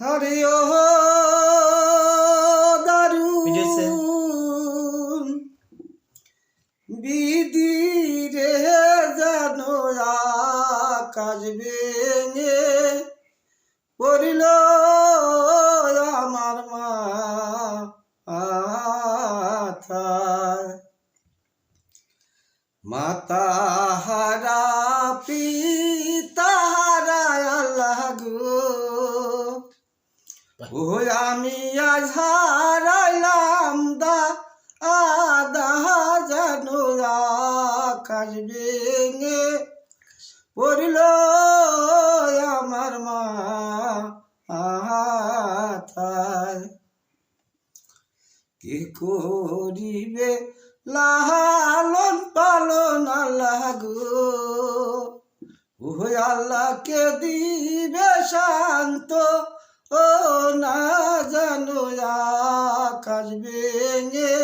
হরি? দারুণ বিধি রে জানো আকাশ ভেঙে পড়িল আমার মা মাতা হারা পিতা ও আমি আজ হারাইলাম দা আদা জানো আকাশ ভেঙে পড়ল আমার মা আথায় কে করিবে লালন পালন আল্লাহ গো? ওই আল্লাহকে দিবে শান্ত? ও না জানো আকাশ ভেঙে